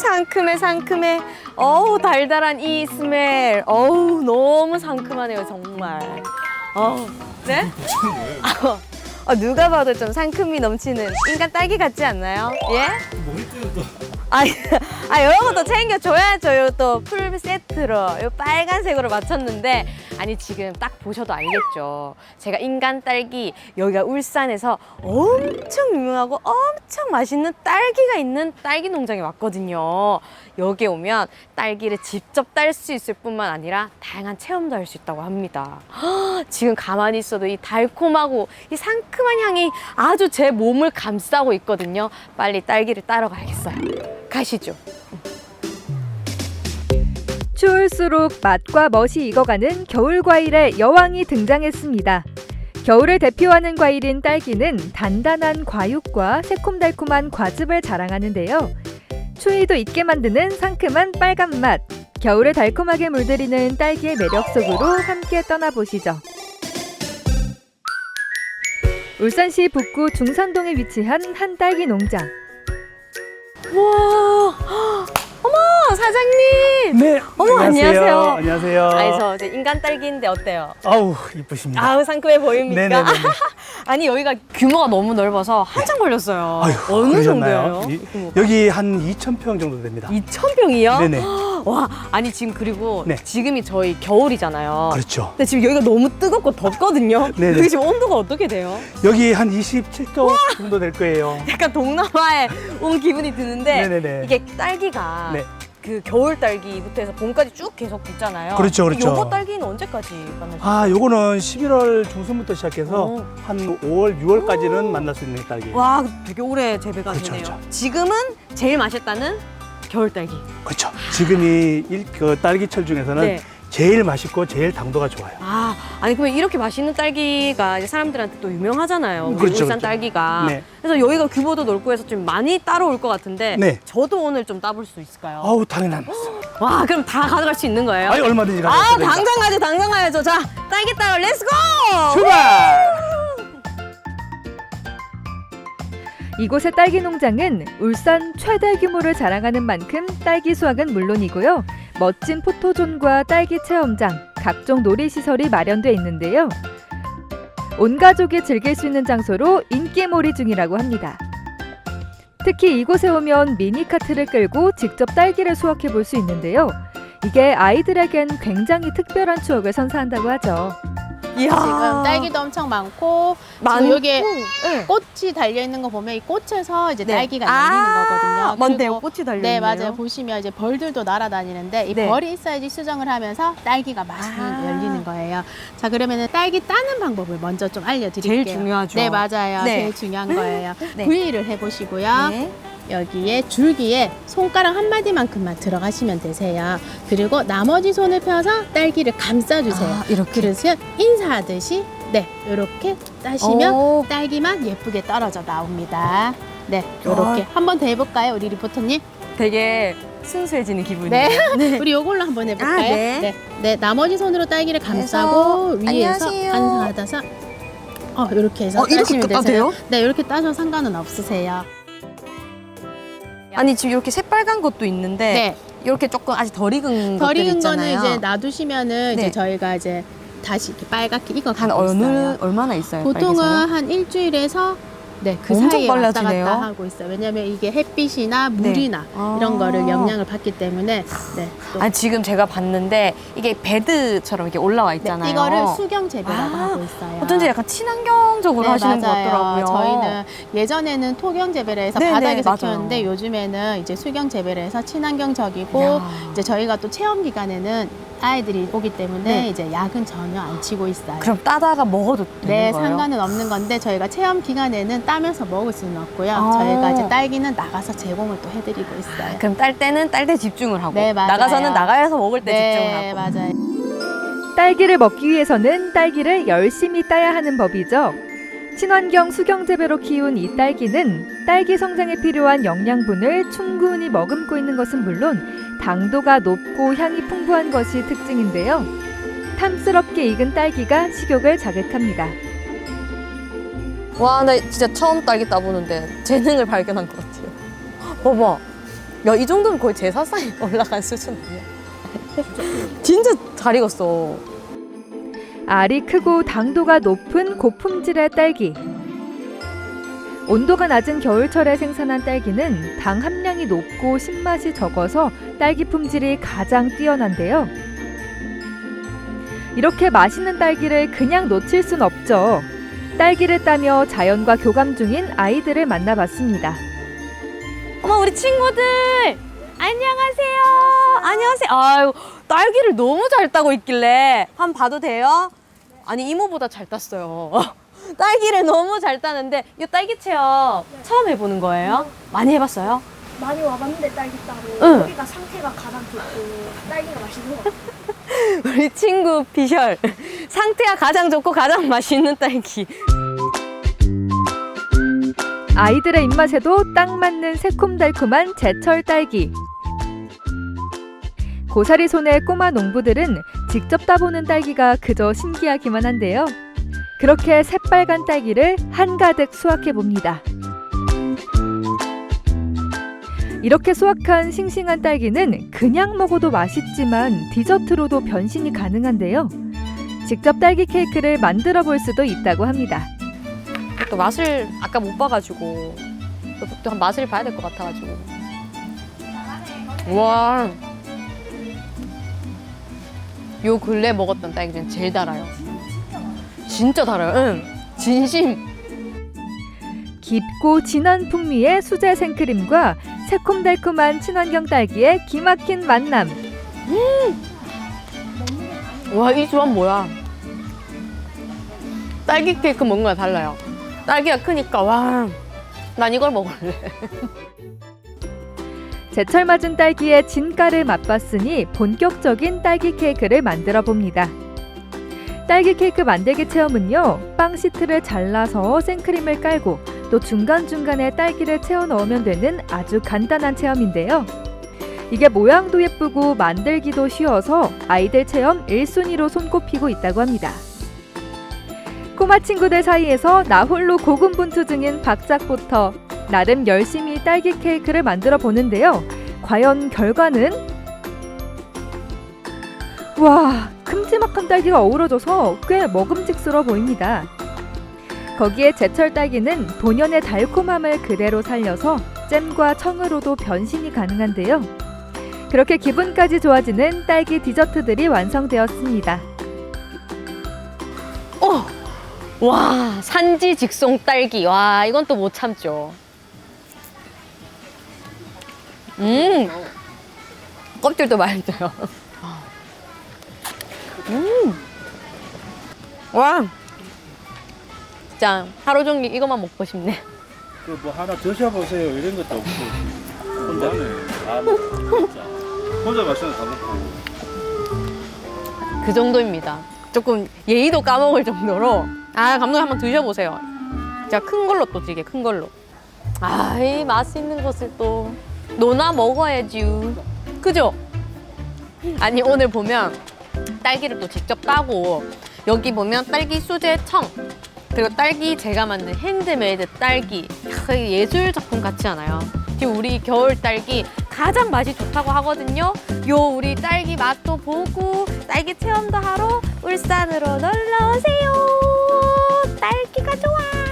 상큼해 상큼해. 어우 달달한 이 스멜. 어우 너무 상큼하네요 정말. 어우 네? 어, 누가 봐도 좀 상큼이 넘치는 인간 딸기 같지 않나요? 예? 아, 아 이런 것도 챙겨줘야죠. 또풀 세트로 요 빨간색으로 맞췄는데 아니 지금 딱 보셔도 알겠죠. 제가 인간 딸기 여기가 울산에서 엄청 유명하고 엄청 맛있는 딸기가 있는 딸기 농장에 왔거든요. 여기 오면 딸기를 직접 딸 수 있을 뿐만 아니라 다양한 체험도 할 수 있다고 합니다. 헉, 지금 가만히 있어도 이 달콤하고 이 상큼한 향이 아주 제 몸을 감싸고 있거든요. 빨리 딸기를 따러 가야겠어요. 가시죠. 추울수록 맛과 멋이 익어가는 겨울 과일의 여왕이 등장했습니다. 겨울을 대표하는 과일인 딸기는 단단한 과육과 새콤달콤한 과즙을 자랑하는데요. 추위도 잊게 만드는 상큼한 빨간 맛. 겨울을 달콤하게 물들이는 딸기의 매력 속으로 함께 떠나보시죠. 울산시 북구 중산동에 위치한 한 딸기 농장. 와, 사장님. 네. 어머, 안녕하세요. 안녕하세요. 아니 저 이제 인간 딸기인데 어때요? 아우 이쁘십니다. 아우 상큼해 보입니까? 네네네. 아니 여기가 규모가 너무 넓어서 한참 걸렸어요. 아유, 어느 그러셨나요? 정도예요? 이-? 여기 한 2,000평 정도 됩니다. 2천 평이요? 네네. 와, 아니 지금 그리고 네. 지금이 저희 겨울이잖아요. 그렇죠. 근데 지금 여기가 너무 뜨겁고 덥거든요. 네네. 여기 지금 온도가 어떻게 돼요? 여기 한 27도 정도 될 거예요. 약간 동남아에 온 기분이 드는데 네네네. 이게 딸기가 네. 그 겨울 딸기부터 해서 봄까지 쭉 계속 있잖아요. 그렇죠, 그렇죠. 요거 딸기는 언제까지 수 아, 요거는 11월 중순부터 시작해서 오. 한 5월, 6월까지는 만날 수 있는 딸기. 와, 되게 오래 재배가 그렇죠, 되네요. 그렇죠. 지금은 제일 맛있다는 겨울 딸기. 그렇죠. 지금이 일, 그 딸기철 중에서는 네. 제일 맛있고 제일 당도가 좋아요. 아, 아니 그러면 이렇게 맛있는 딸기가 이제 사람들한테 또 유명하잖아요. 그렇죠, 울산 그렇죠. 딸기가. 네. 그래서 여기가 규모도 넓고 해서 좀 많이 따러 올것 같은데 네. 저도 오늘 좀 따볼 수 있을까요? 아우, 말씀. 와, 그럼 다 가져갈 수 있는 거예요? 아니, 얼마든지 아, 가져가도 됩니다. 당장 가죠, 당장 가야죠. 자, 딸기 따러 렛츠고! 출발! 이곳의 딸기 농장은 울산 최대 규모를 자랑하는 만큼 딸기 수확은 물론이고요. 멋진 포토존과 딸기 체험장, 각종 놀이시설이 마련돼 있는데요. 온 가족이 즐길 수 있는 장소로 인기몰이 중이라고 합니다. 특히 이곳에 오면 미니카트를 끌고 직접 딸기를 수확해 볼 수 있는데요. 이게 아이들에겐 굉장히 특별한 추억을 선사한다고 하죠. 이야. 지금 딸기도 엄청 많고 많고, 지금 여기에 네. 꽃이 달려 있는 거 보면 이 꽃에서 이제 네. 딸기가 아, 열리는 거거든요. 맞네요. 그리고 꽃이 달려 네 있네요. 맞아요. 보시면 이제 벌들도 날아다니는데 이 네. 벌이 있어야지 수정을 하면서 딸기가 맛있게 아. 열리는 거예요. 자 그러면은 딸기 따는 방법을 먼저 좀 알려드릴게요. 제일 중요하죠. 네 맞아요. 네. 제일 중요한 거예요. 네. 구이를 해보시고요. 네. 여기에 줄기에 손가락 한 마디만큼만 들어가시면 되세요. 그리고 나머지 손을 펴서 딸기를 감싸주세요. 아, 이렇게. 그러면 인사하듯이 네 이렇게 따시면 오. 딸기만 예쁘게 떨어져 나옵니다. 네, 이렇게 아. 한번 더 해볼까요, 우리 리포터님? 되게 순수해지는 기분이에요. 네, 우리 요걸로 한번 해볼까요? 아, 네. 네, 네, 나머지 손으로 딸기를 감싸고 그래서, 위에서 안녕하세요. 안사하다서 어 이렇게 해서 어, 이렇게 따시면 따도 되세요. 돼요? 네, 이렇게 따셔도 상관은 없으세요. 아니 지금 이렇게 새빨간 것도 있는데 네, 이렇게 조금 아직 덜 익은 덜 것들 익은 있잖아요. 거는 이제 놔두시면은 네. 이제 저희가 이제 다시 이렇게 빨갛게 익어 한 가고 어느 있어요. 얼마나 있어요? 보통은? 한 일주일에서 네, 그 엄청 사이에 왔다 빨라지네요. 갔다 하고 있어요. 왜냐면 이게 햇빛이나 물이나 아. 이런 거를 영향을 받기 때문에 네, 또 아니 지금 제가 봤는데 이게 베드처럼 이렇게 올라와 네, 있잖아요. 이거를 수경 재배라고 아, 하고 있어요. 어쩐지 약간 친환경적으로 네, 하시는 맞아요. 것 같더라고요. 저희는 예전에는 토경 재배를 해서 네네, 바닥에서 맞아요. 키웠는데 요즘에는 이제 수경 재배를 해서 친환경적이고 이야. 이제 저희가 또 체험 기간에는 아이들이 오기 때문에 네. 이제 약은 전혀 안 치고 있어요. 그럼 따다가 먹어도 되는 네, 거예요? 상관은 없는 건데 저희가 체험 기간에는 따면서 먹을 수는 없고요. 아. 저희가 이제 딸기는 나가서 제공을 또 해드리고 있어요. 그럼 딸 때는 딸 때 집중을 하고 네, 맞아요. 나가서는 나가서 먹을 때 집중을 네, 하고. 맞아요. 딸기를 먹기 위해서는 딸기를 열심히 따야 하는 법이죠. 친환경 수경 재배로 키운 이 딸기는 딸기 성장에 필요한 영양분을 충분히 머금고 있는 것은 물론 당도가 높고 향이 풍부한 것이 특징인데요. 탐스럽게 익은 딸기가 식욕을 자극합니다. 와, 나 진짜 처음 딸기 따보는데 재능을 발견한 것 같아요. 봐봐. 야, 이 정도면 거의 제 사상에 올라간 수준 아니야? 진짜 잘 익었어. 알이 크고 당도가 높은 고품질의 딸기. 온도가 낮은 겨울철에 생산한 딸기는 당 함량이 높고 신맛이 적어서 딸기 품질이 가장 뛰어난데요. 이렇게 맛있는 딸기를 그냥 놓칠 순 없죠. 딸기를 따며 자연과 교감 중인 아이들을 만나봤습니다. 어머, 우리 친구들! 안녕하세요. 안녕하세요. 아유, 딸기를 너무 잘 따고 있길래 한 번 봐도 돼요? 아니, 이모보다 잘 땄어요. 딸기를 너무 잘 따는데 이 딸기 체험 처음 해보는 거예요? 많이 해봤어요? 많이 와봤는데 딸기 따로 응. 여기가 상태가 가장 좋고 딸기가 맛있는 것 같아요. 우리 친구 비셜 상태가 가장 좋고 가장 맛있는 딸기 아이들의 입맛에도 딱 맞는 새콤달콤한 제철 딸기. 고사리 손의 꼬마 농부들은 직접 따보는 딸기가 그저 신기하기만 한데요. 그렇게 새빨간 딸기를 한가득 수확해 봅니다. 이렇게 수확한 싱싱한 딸기는 그냥 먹어도 맛있지만 디저트로도 변신이 가능한데요. 직접 딸기 케이크를 만들어 볼 수도 있다고 합니다. 또 맛을 아까 못 봐가지고 또한 맛을 봐야 될 것 같아가지고 와. 요 근래 먹었던 딸기 중에 제일 달아요. 진짜 달아요. 응. 진심. 깊고 진한 풍미의 수제 생크림과 새콤달콤한 친환경 딸기의 기막힌 만남. 와, 이 조합 뭐야? 딸기 케이크 뭔가 달라요. 딸기가 크니까 와. 난 이걸 먹을래. 제철 맞은 딸기의 진가를 맛봤으니 본격적인 딸기 케이크를 만들어 봅니다. 딸기 케이크 만들기 체험은요, 빵 시트를 잘라서 생크림을 깔고 또 중간중간에 딸기를 채워 넣으면 되는 아주 간단한 체험인데요. 이게 모양도 예쁘고 만들기도 쉬워서 아이들 체험 1순위로 손꼽히고 있다고 합니다. 꼬마 친구들 사이에서 나 홀로 고군분투 중인 박작부터 나름 열심히 딸기 케이크를 만들어 보는데요. 과연 결과는? 와, 큼지막한 딸기가 어우러져서 꽤 먹음직스러워 보입니다. 거기에 제철 딸기는 본연의 달콤함을 그대로 살려서 잼과 청으로도 변신이 가능한데요. 그렇게 기분까지 좋아지는 딸기 디저트들이 완성되었습니다. 어! 와, 산지 직송 딸기. 와, 이건 또 못 참죠. 음! 껍질도 맛있어요. 음! 와! 진짜 하루 종일 이것만 먹고 싶네. 그 뭐 하나 드셔보세요 이런 것도 없고 혼자네 다 진짜 혼자 맛있는 거다 먹고 그 정도입니다. 조금 예의도 까먹을 정도로. 아, 감독님 한번 드셔보세요. 제가 큰 걸로 또 되게 큰 걸로. 아, 이 맛있는 것을 또 노나 먹어야지. 그죠? 아니, 오늘 보면 딸기를 또 직접 따고 여기 보면 딸기 수제 청 그리고 딸기 제가 만든 핸드메이드 딸기 크, 예술 작품 같지 않아요? 지금 우리 겨울 딸기 가장 맛이 좋다고 하거든요. 요 우리 딸기 맛도 보고 딸기 체험도 하러 울산으로 놀러 오세요. 딸기가 좋아.